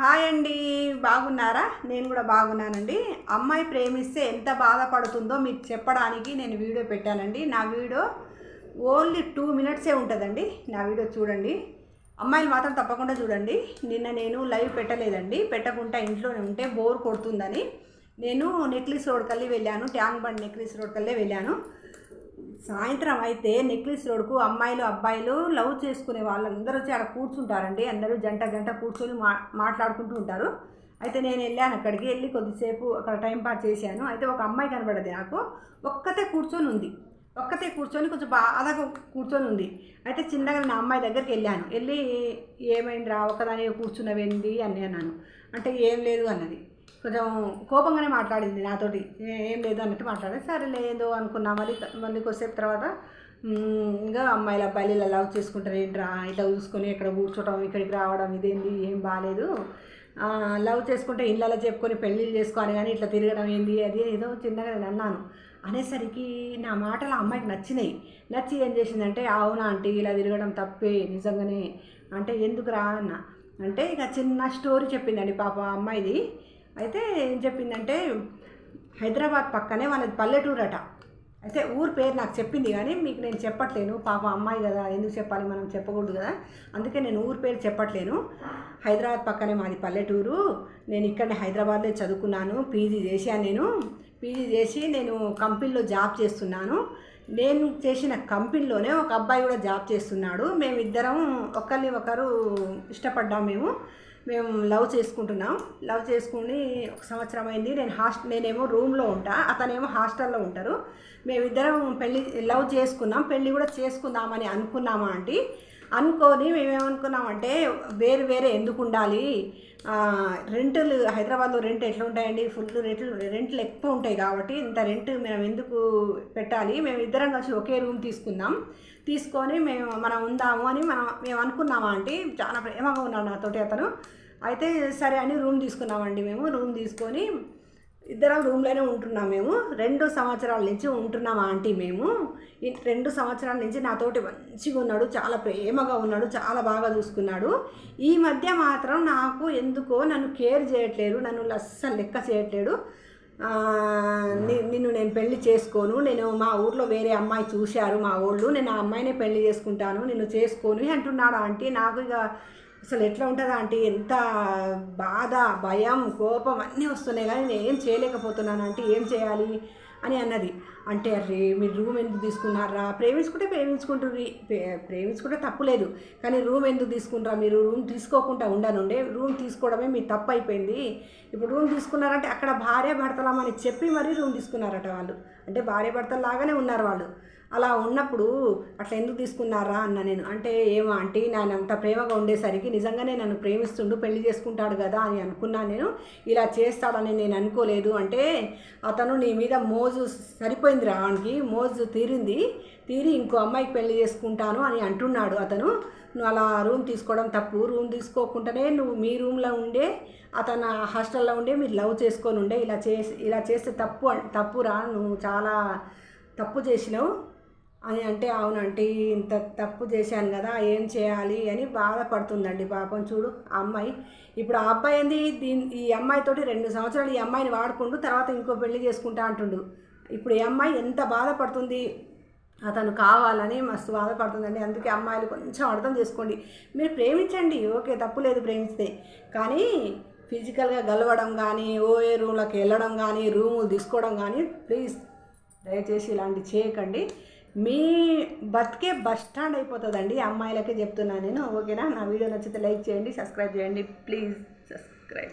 Hi అండి బాగున్నారా? నేను కూడా బాగున్నానండి. అమ్మాయి ప్రేమిస్తే ఎంత బాధపడుతుందో మీకు చెప్పడానికి నేను వీడియో పెట్టానండి. నా వీడియో ఓన్లీ టూ మినిట్సే ఉంటుందండి. నా వీడియో చూడండి. అమ్మాయిలు మాత్రం తప్పకుండా చూడండి. నిన్న నేను లైవ్ పెట్టలేదండి. పెట్టకుండా ఇంట్లోనే ఉంటే బోర్ కొడుతుందని. నేను నెక్లెస్ రోడ్ కల్లి వెళ్ళాను. ట్యాంక్ బండ్ నెక్లెస్ రోడ్ కల్లే వెళ్ళాను. సాయంత్రం అయితే నెక్లెస్ రోడ్కు అమ్మాయిలు అబ్బాయిలు లవ్ చేసుకునే వాళ్ళందరూ వచ్చి అక్కడ కూర్చుంటారండి. అందరూ జంట జంట కూర్చొని మా మాట్లాడుకుంటూ ఉంటారు. అయితే నేను వెళ్ళాను అక్కడికి వెళ్ళి కొద్దిసేపు అక్కడ టైం పాస్ చేశాను. అయితే ఒక అమ్మాయి కనబడది నాకు. ఒక్కతే కూర్చొని ఉంది. ఒక్కతే కూర్చొని కొంచెం బాగా కూర్చొని ఉంది. అయితే చిన్నగా నా అమ్మాయి దగ్గరికి వెళ్ళాను. వెళ్ళి ఏమైందిరా? ఒకదాని కూర్చున్నవేంది? అని అన్నాను. అంటే ఏం లేదు అన్నది. కొంచెం కోపంగానే మాట్లాడింది నాతోటి. ఏం లేదు అన్నట్టు మాట్లాడేది సరే లేదు అనుకున్నా. మళ్ళీ మళ్ళీ కొద్దిసేపు తర్వాత ఇంకా అమ్మాయిలు అబ్బాయిలు ఇలా లవ్ చేసుకుంటారు. ఏంట్రా ఇట్లా చూసుకొని ఇక్కడ కూర్చోవడం ఇక్కడికి రావడం ఇదేంది ఏం బాగాలేదు లవ్ చేసుకుంటే ఇళ్ళలో చెప్పుకొని పెళ్ళిళ్ళు చేసుకోవాలి కానీ ఇట్లా తిరగడం ఏంది అది ఏదో చిన్నగా నేను అన్నాను. అనేసరికి నా మాటలు ఆ అమ్మాయికి నచ్చినాయి. నచ్చి ఏం చేసిందంటే అవునా ఆంటీ ఇలా తిరగడం తప్పే నిజంగానే. అంటే ఎందుకు రా అన్న? అంటే ఇక చిన్న స్టోరీ చెప్పిందండి పాప అమ్మాయిది. అయితే ఏం చెప్పిందంటే హైదరాబాద్ పక్కనే వాళ్ళది పల్లెటూరు అట అయితే ఊరు పేరు నాకు చెప్పింది కానీ మీకు నేను చెప్పట్లేను. పాప అమ్మాయి కదా ఎందుకు చెప్పాలి మనం చెప్పకూడదు కదా. అందుకే నేను ఊరు పేరు చెప్పట్లేను. హైదరాబాద్ పక్కనే మాది పల్లెటూరు. నేను ఇక్కడనే హైదరాబాద్లో చదువుకున్నాను పీజీ చేశాను నేను. పీజీ చేసి నేను కంపెనీలో జాబ్ చేస్తున్నాను. నేను చేసిన కంపెనీలోనే ఒక అబ్బాయి కూడా జాబ్ చేస్తున్నాడు. మేమిద్దరం ఒకరిని ఒకరు ఇష్టపడ్డాం మేము. మేము లవ్ చేసుకుంటున్నాం. లవ్ చేసుకుని ఒక సంవత్సరం అయింది. నేను హాస్ట్ నేనేమో రూమ్లో ఉంటా. అతనేమో హాస్టల్లో ఉంటారు. మేమిద్దరం పెళ్ళి లవ్ చేసుకున్నాం. పెళ్ళి కూడా చేసుకుందామని అనుకున్నామా ఆంటీ? అనుకొని మేమేమనుకున్నామంటే వేరు వేరే ఎందుకు ఉండాలి? రెంట్లు హైదరాబాద్లో రెంట్ ఎట్లా ఉంటాయండి? ఫుల్ రెంట్లు రెంట్లు ఎక్కువ ఉంటాయి కాబట్టి ఇంత రెంట్ మేము ఎందుకు పెట్టాలి? మేము ఇద్దరం కలిసి ఒకే రూమ్ తీసుకుందాం. తీసుకొని మేము మనం ఉందాము అని మనం మేము అనుకున్నామా అంటే? చాలా ప్రేమగా ఉన్నాడు నాతోటి అతను. అయితే సరే అని రూమ్ తీసుకున్నామండి మేము. రూమ్ తీసుకొని ఇద్దరం రూమ్లోనే ఉంటున్నాం మేము. రెండు సంవత్సరాల నుంచి ఉంటున్నాం ఆంటీ మేము. ఈ రెండు సంవత్సరాల నుంచి నాతోటి మంచిగా ఉన్నాడు చాలా ప్రేమగా ఉన్నాడు చాలా బాగా చూసుకున్నాడు. ఈ మధ్య మాత్రం నాకు ఎందుకో నన్ను కేర్ చేయట్లేదు నన్ను అస్సలు లెక్క చేయట్లేడు నిన్ను నేను పెళ్ళి చేసుకోను నేను మా ఊర్లో వేరే అమ్మాయి చూశారు మా ఊళ్ళు నేను ఆ అమ్మాయినే పెళ్ళి చేసుకుంటాను నిన్ను చేసుకోను అంటున్నాడు ఆంటీ. నాకు ఇక అసలు ఎట్లా ఉంటుందా అంటే ఎంత బాధ భయం కోపం అన్నీ వస్తున్నాయి కానీ నేను ఏం చేయలేకపోతున్నాను అంటే ఏం చేయాలి అని అన్నది. అంటే అరే మీరు రూమ్ ఎందుకు తీసుకున్నారా? ప్రేమించుకుంటే ప్రేమించుకుంటుంది ప్రేమించుకుంటే తప్పు లేదు. కానీ రూమ్ ఎందుకు తీసుకుంటారా మీరు? రూమ్ తీసుకోకుండా ఉండనుండే. రూమ్ తీసుకోవడమే మీ తప్పు అయిపోయింది ఇప్పుడు రూమ్ తీసుకున్నారంటే అక్కడ భార్య భర్తలమని చెప్పి మరీ రూమ్ తీసుకున్నారట వాళ్ళు. అంటే భార్య భర్తలు లాగానే ఉన్నారు వాళ్ళు. అలా ఉన్నప్పుడు అట్లా ఎందుకు తీసుకున్నారా అన్న నేను. అంటే ఏమో ఆంటీ నేను అంత ప్రేమగా ఉండేసరికి నిజంగానే నన్ను ప్రేమిస్తుండు పెళ్ళి చేసుకుంటాడు కదా అని అనుకున్నాను నేను. ఇలా చేస్తాడని నేను అనుకోలేదు. అంటే అతను నీ మీద మోజు సరిపోయింది రావడానికి మోజు తీరింది. తీరి ఇంకో అమ్మాయికి పెళ్ళి చేసుకుంటాను అని అంటున్నాడు అతను. నువ్వు అలా రూమ్ తీసుకోవడం తప్పు. రూమ్ తీసుకోకుండానే నువ్వు మీ రూమ్లో ఉండే అతను హాస్టల్లో ఉండే మీరు లవ్ చేసుకొని ఉండే. ఇలా చేసి ఇలా చేస్తే తప్పు తప్పురా. నువ్వు చాలా తప్పు చేసినావు. అని అంటే అవునంటే ఇంత తప్పు చేశాను కదా ఏం చేయాలి? అని బాధపడుతుందండి పాపం. చూడు ఆ అమ్మాయి. ఇప్పుడు ఆ అబ్బాయి ఏంది? దీని ఈ అమ్మాయితోటి రెండు సంవత్సరాలు ఈ అమ్మాయిని వాడుకుంటూ తర్వాత ఇంకో పెళ్ళి చేసుకుంటా అంటుండు. ఇప్పుడు ఈ అమ్మాయి ఎంత బాధపడుతుంది? అతను కావాలని మస్తు బాధపడుతుందండి. అందుకే అమ్మాయిలు కొంచెం అర్థం చేసుకోండి. మీరు ప్రేమించండి. ఓకే తప్పు లేదు ప్రేమిస్తే. కానీ ఫిజికల్గా గలవడం కానీ ఓఏ రూమ్లోకి వెళ్ళడం కానీ రూములు తీసుకోవడం కానీ ప్లీజ్ దయచేసి ఇలాంటివి చేయకండి. మీ బతికే బస్ స్టాండ్ అయిపోతుందండి అమ్మాయిలకే చెప్తున్నాను నేను. ఓకేనా? నా వీడియో నచ్చితే లైక్ చేయండి సబ్స్క్రైబ్ చేయండి. Please subscribe.